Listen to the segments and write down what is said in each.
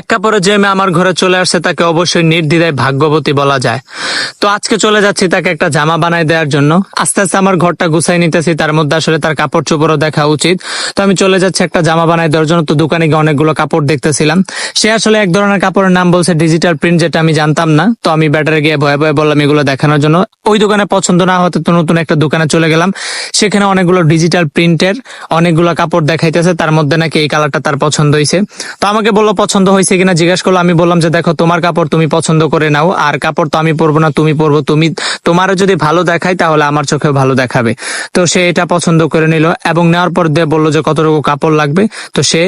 এক কাপড়ে যে মেয়ে আমার ঘরে চলে আসছে, তাকে অবশ্যই নির্দ্বিধায় ভাগ্যবতী বলা যায়। তো আজকে চলে যাচ্ছি তাকে একটা জামা বানাই দেওয়ার জন্য। আস্তে আস্তে আমার ঘরটা গুছাই নিতেছি, তার মধ্যে আসলে তার কাপড় চোপড়ও দেখা উচিত। তো আমি চলে যাচ্ছি একটা জামা বানাই দেওয়ার জন্য। তো দোকানে গিয়ে অনেকগুলো কাপড় দেখতেছিলাম। সে আসলে এক ধরনের কাপড়ের নাম বলছে ডিজিটাল প্রিন্ট যেটা আমি জানতাম না। তো আমি ব্যাটারে গিয়ে ভয়ে ভয়ে বললাম, এগুলো দেখানোর জন্য। ওই দোকানে পছন্দ না হতে তো নতুন একটা দোকানে চলে গেলাম। সেখানে অনেকগুলো ডিজিটাল প্রিন্টের অনেকগুলো কাপড় দেখাইতেছে। তার মধ্যে নাকি এই কালারটা তার পছন্দ হয়েছে তো আমাকে বলল, পছন্দ হয়েছে কিনা জিজ্ঞাসা করল, আমি বললাম যে দেখো, তোমার কাপড় তুমি পছন্দ করে নাও, আর কাপড় তো আমি পরবো না, তুমি পরবো। তুমি, তোমারও যদি ভালো দেখায়, তাহলে আমার চোখেও ভালো দেখাবে। তো সে এটা পছন্দ করে নিল এবং নেওয়ার পর দিয়ে বলল যে কতটুকু কাপড় লাগবে। তো সে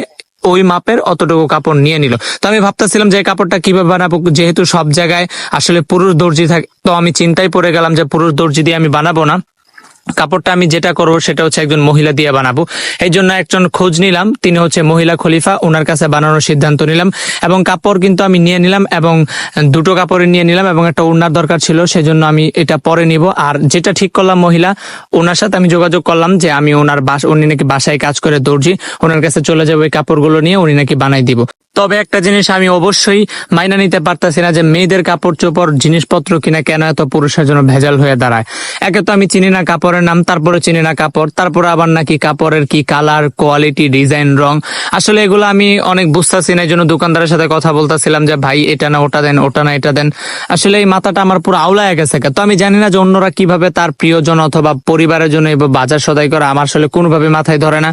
ওই মাপের অতটুকু কাপড় নিয়ে নিল। তো আমি ভাবতেছিলাম যে কাপড়টা কীভাবে বানাবো, যেহেতু সব জায়গায় আসলে পুরুষ দর্জি থাকে, তো আমি চিন্তায় পড়ে গেলাম যে পুরুষ দর্জি দিয়ে আমি বানাবো না। কাপড়টা আমি যেটা করব সেটা হচ্ছে একজন মহিলা দিয়ে বানাবো। এই জন্য একজন খোঁজ নিলাম, তিনি হচ্ছে মহিলা খলিফা ওনার কাছে বানানোর সিদ্ধান্ত নিলাম এবং কাপড় কিন্তু আমি নিয়ে নিলাম এবং দুটো কাপড়ে নিয়ে নিলাম এবং একটা ওনার দরকার ছিল, সেজন্য আমি এটা পরে নিব। আর যেটা ঠিক করলাম মহিলা ওনার সাথে আমি যোগাযোগ করলাম যে আমি ওনার বাস, উনি নাকি বাসায় কাজ করে দর্জি ওনার কাছে চলে যাব এই কাপড়গুলো নিয়ে, উনি নাকি বানাই দিব। তবে একটা জিনিস আমি অবশ্যই মাইনা নিতে পারতেছি না যে মেয়েদের কাপড় চোপড়, জিনিসপত্র কিনা কেন এত পুরুষের জন্য ভেজাল হয়ে দাঁড়ায়। একে তো আমি চিনি না কাপড়ের নাম, তারপরে চিনি না কাপড়, তারপরে আবার নাকি কাপড়ের কি কালার কোয়ালিটি ডিজাইন রং। আসলে এগুলো আমি অনেক বুঝতেছি না এই জন্য দোকানদারের সাথে কথা বলতেছিলাম যে, ভাই, এটা না, ওটা দেন, ওটা না, এটা দেন। আসলে এই মাথাটা আমার পুরো আওলায় গেছে তো আমি জানি না যে অন্যরা কীভাবে তার প্রিয়জন অথবা পরিবারের জন্য বাজার সদাই করে, আমার আসলে কোনোভাবে মাথায় ধরে না।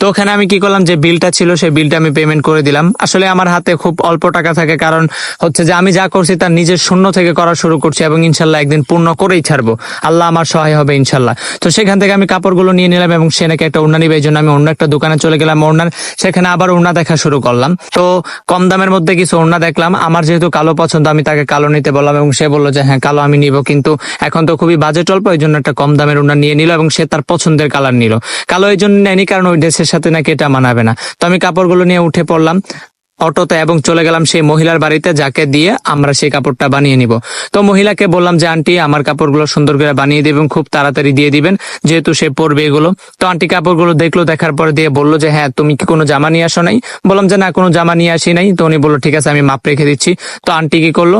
তো ওখানে আমি কি করলাম, যে বিলটা ছিল, সেই বিলটা আমি পেমেন্ট করে দিলাম। আসলে আমার হাতে খুব অল্প টাকা থাকে, কারণ হচ্ছে যে আমি যা করছি তার নিজের শূন্য থেকে করা শুরু করছি এবং ইনশাল্লাহ একদিন পূর্ণ করেই ছাড়বো। আল্লাহ আমার সহায় হবে ইনশাল্লাহ। তো সেখান থেকে আমি কাপড়গুলো নিয়ে নিলাম এবং সে নাকি একটা ওড়না নিবে, এই জন্য আমি অন্য একটা দোকানে চলে গেলাম ওড়নার। সেখানে আবার ওড়না দেখা শুরু করলাম। তো কম দামের মধ্যে কিছু ওড়না দেখলাম। আমার যেহেতু কালো পছন্দ, আমি তাকে কালো নিতে বললাম এবং সে বলল যে হ্যাঁ কালো আমি নিব। কিন্তু এখন তো খুবই বাজেট অল্প, এই জন্য একটা কম দামের ওড়না নিয়ে নিল এবং সে তার পছন্দের কালার নিল। কালো এই জন্য নেয়নি, কারণ ওই ড্রেসের সাথে নাকি এটা মানাবে না। তো আমি কাপড়গুলো নিয়ে উঠে পড়লাম। অটোতে এবং চলে গেলাম সেই মহিলার বাড়িতে, যাকে দিয়ে আমরা সেই কাপড়টা বানিয়ে নিব। তো মহিলাকে বললাম যে, আন্টি, আমার কাপড়গুলো সুন্দর করে বানিয়ে দেবেন, খুব তাড়াতাড়ি দিয়ে দিবেন, যেহেতু সে পরবে এগুলো। তো আন্টি কাপড়গুলো দেখল, দেখার পর দিয়ে বলল যে হ্যাঁ তুমি কি কোনো জামা নিয়ে আসো নাই? বললাম যে, না, কোনো জামা নিয়ে আসি নাই। তো উনি বলল, ঠিক আছে, আমি মাপ রেখে দিচ্ছি। তো আন্টি কি করল,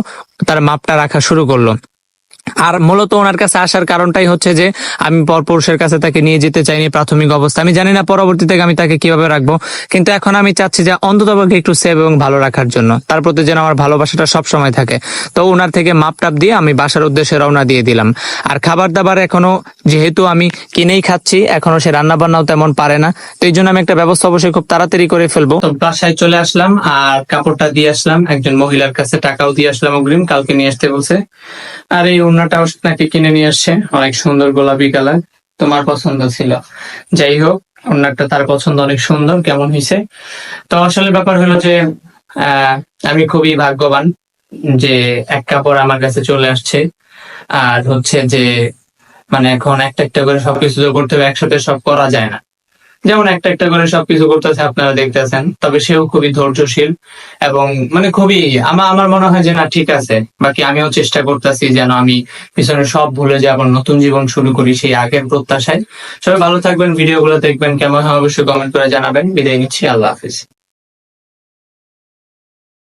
তার মাপটা রাখা শুরু করল। আর মূলত ওনার কাছে আসার কারণটাই হচ্ছে যে আমি পরপুরুষের কাছে তাকে নিয়ে যেতে চাইনি প্রাথমিক অবস্থা। আমি জানি না পরবর্তী থেকে আমি তাকে কীভাবে রাখব, কিন্তু এখন আমি চাচ্ছি যে অন্ততপক্ষে একটু সেভ এবং ভালো রাখার জন্য। তার প্রতি যেন আমার ভালোবাসাটা সব সময় থাকে। তো ওনার থেকে মাপ টাপ দিয়ে আমি বাসার উদ্দেশ্যে রওনা দিয়ে দিলাম। আর খাবার দাবার এখনও যেহেতু আমি কিনেই খাচ্ছি, এখনও সে রান্না বান্নাও তেমন পারে না। তো এই জন্য আমি একটা ব্যবস্থা অবশ্যই খুব তাড়াতাড়ি করে ফেলব। তো বাসায় চলে আসলাম আর কাপড়টা দিয়ে আসলাম। একজন মহিলার কাছে টাকাও দিয়ে আসলাম অগ্রিম, কালকে নিয়ে আসতে বলছে। আর এই ওড়নাটাও নাকি কিনে নিয়ে আসছে। অনেক সুন্দর গোলাপি কালার, তোমার পছন্দ ছিল। যাই হোক, ওড়নাটা তার পছন্দ অনেক সুন্দর, কেমন হয়েছে? তো আসলে ব্যাপার হলো যে আমি খুবই ভাগ্যবান যে এক কাপড় আমার কাছে চলে আসছে। আর হচ্ছে যে মানে এখন একটা একটা করে সবকিছু করতে হবে, একসাথে সব করা যায় না। যেমন একটা একটা করে সবকিছু করতেছে, আপনারা দেখতেছেন। তবে সেও খুবই ধৈর্যশীল এবং মানে খুবই আমার আমার মনে হয় যে না, ঠিক আছে। বাকি আমিও চেষ্টা করতেছি যেন আমি পিছনে সব ভুলে যে আবার নতুন জীবন শুরু করি সেই আগের প্রত্যাশায়। সবাই ভালো থাকবেন ভিডিও গুলো দেখবেন, কেমন হয় অবশ্যই কমেন্ট করে জানাবেন। বিদায় নিচ্ছি, আল্লাহ হাফিজ।